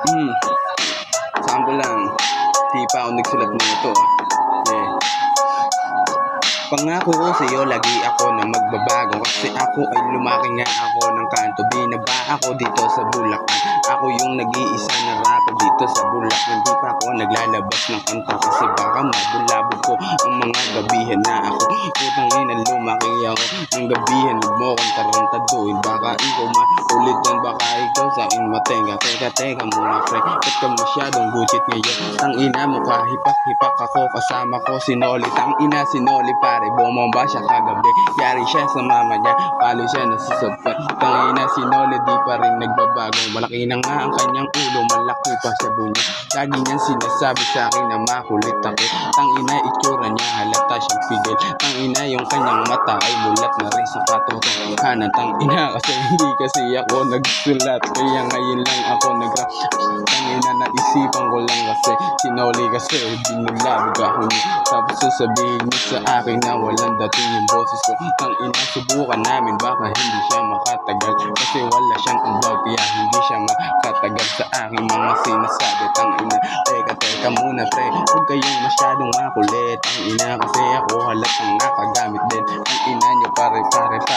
Hmm. Sample lang. Di pa ako nagsulat nito ah. Yeah. Pangako ko sa iyo, lagi ako na magbabago Kasi ako ay lumaki nga ako ng kanto Binaba ako dito sa Bulacan Ako yung nag-iisa na rapper dito sa Bulacan Hindi pa ako naglalabas ng kanta Kasi baka mabulabog ko ang mga gabihan na ako Putang ina, lumaki ako ng gabihan Huwag mo kong tarantaduhin Baka ikaw maulit yan, baka ikaw sa inmatenga Teka, teka muna pre, ba't ka masyadong buchit ngayon? Tang ina mo ka, hipak-hipak ako. Kasama ko si Noli, tang ina si Noli pare. Bumomba siya kagabi, yari siya sa mama niya. Palo siya nasusubpay Tang ina si Noli di pa rin nagbabago. Malaki na nga ang kanyang ulo, malaki pa sa bunya Lagi niyang sinasabi sa akin na makulit ako. Tang ina itsura niya, halata siyang pigil. Tang ina yung kanyang mata ay bulat na rin sa katotohanan Tang ina kasi hindi kasi ako nagsulat Kaya ngayon lang ako nag-rap Tang ina naisipan ko lang kasi Sinoli kasi binulabog ako niya. Tapos sasabihin niya sa akin na walang dating yung boses ko. Tang ina subukan namin baka hindi siya makatagal. Kasi wala siyang umbaw kaya hindi siya makatagal sa aking mga sinasabi. Tang ina teka teka muna pre Huwag kayong masyadong makulit. Tang ina kasi ako halatang nakagamit din. Ang ina niyo pare pare pare